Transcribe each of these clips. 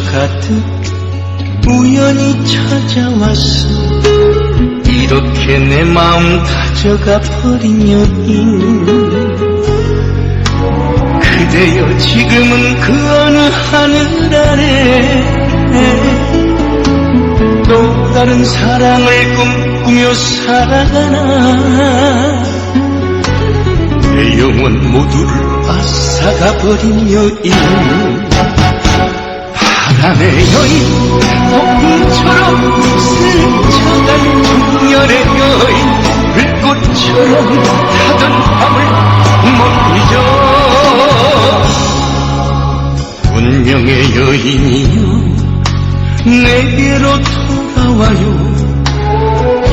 가듯 우연히 찾아왔어. 이렇게 내 마음 가져가 버린 여인. 그대여 지금은 그 어느 하늘 아래. 또 다른 사랑을 꿈꾸며 살아가나. 내 영혼 모두를 앗아가 버린 여인 여인 폭풍처럼 스쳐간 풍열의 여인 불꽃처럼 타던 밤을 못 잊어 운명의 여인이여 내게로 돌아와요.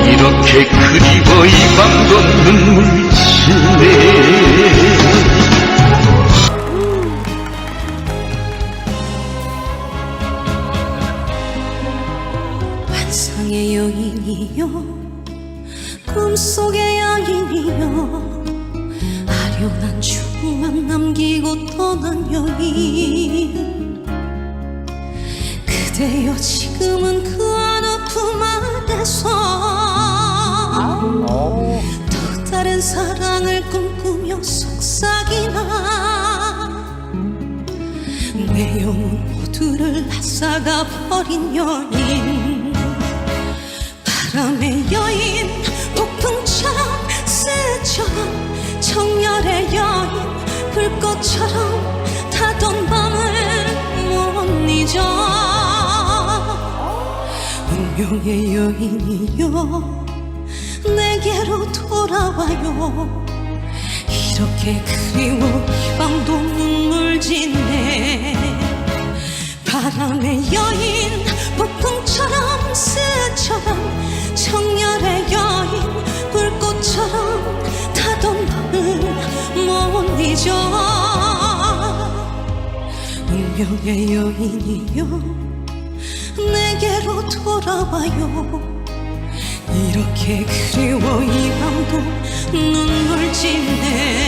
이렇게 그리워 이 밤도 눈물 환상의 여인이여 꿈속의 여인이여 아련한 추억만 남기고 떠난 여인. 그대여 지금은 그 어느 품 안에서 또 다른 사랑을 꿈꾸며 속삭이나 내 영혼 모두를 앗아가 버린 여인 바람의 여인. 폭풍처럼 스쳐간 청열의 여인. 불꽃처럼 타던 밤을 못 잊어 운명의 여인이여 내게로 돌아와요. 이렇게 그리워 이 밤도 눈물 짓네. 바람의 여인 운명의 여인이여 내게로 돌아와요. 이렇게 그리워 이 밤도 눈물 짓네